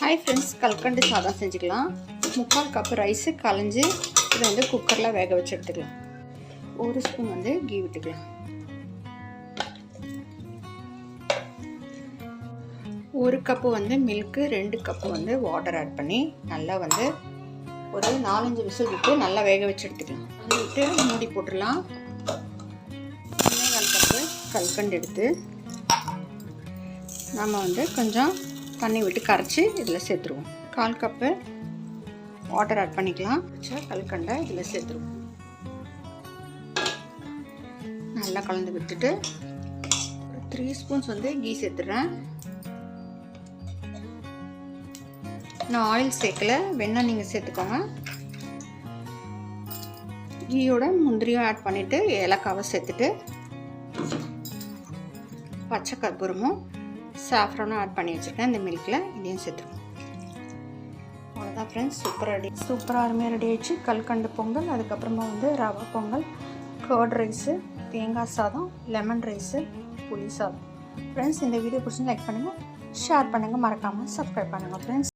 Hi friends கல்கண்டு சாதம் செஞ்சுக்கலாம். முக்கால் கப் ரைஸு கலைஞ்சி இதை வந்து குக்கரில் வேக வச்சு எடுத்துக்கலாம். ஒரு ஸ்பூன் வந்து கீ விட்டுக்கலாம். ஒரு கப்பு வந்து மில்க்கு ரெண்டு கப்பு வந்து வாட்டர் ஆட் பண்ணி நல்லா வந்து ஒரு நாலஞ்சு விசில் விட்டு நல்லா வேக வச்சு எடுத்துக்கலாம். விட்டு மூடி போட்டுடலாம். ஒன்றேகால் கப்பு கல்கண்டு எடுத்து நம்ம வந்து கொஞ்சம் தண்ணி விட்டு கரைச்சி இதில் சேர்த்துருவோம். கால் கப்பு வாட்டர் ஆட் பண்ணிக்கலாம். வச்சா கல்கண்டை இதில் சேர்த்துருவோம். நல்லா கலந்து விட்டுட்டு ஒரு த்ரீ ஸ்பூன்ஸ் வந்து கீ சேர்த்துடுறேன். நான் ஆயில் சேர்க்கல. வெண்ணெய் நீங்கள் சேர்த்துக்கோங்க. கீயோட முந்திரியும் ஆட் பண்ணிவிட்டு ஏலக்காவை சேர்த்துட்டு பச்சை கற்பூரமும் சாஃப்ரானும் ஆட் பண்ணி வச்சுருக்கேன். இந்த மில்கில் இதையும் சேர்த்துருவோம் அவ்வளோதான் ஃப்ரெண்ட்ஸ் சூப்பராக ரெடி சூப்பராக அருமையாக ரெடி ஆயிடுச்சு. கல்கண்டு பொங்கல் அதுக்கப்புறமா வந்து ரவா பொங்கல் கர்ட் ரைஸு தேங்காய் சாதம் லெமன் ரைஸு புளி சாதம். ஃப்ரெண்ட்ஸ் இந்த வீடியோ பிடிச்சி லைக் பண்ணுங்கள் ஷேர் பண்ணுங்கள் மறக்காமல் சப்ஸ்கிரைப் பண்ணுங்கள் ஃப்ரெண்ட்ஸ்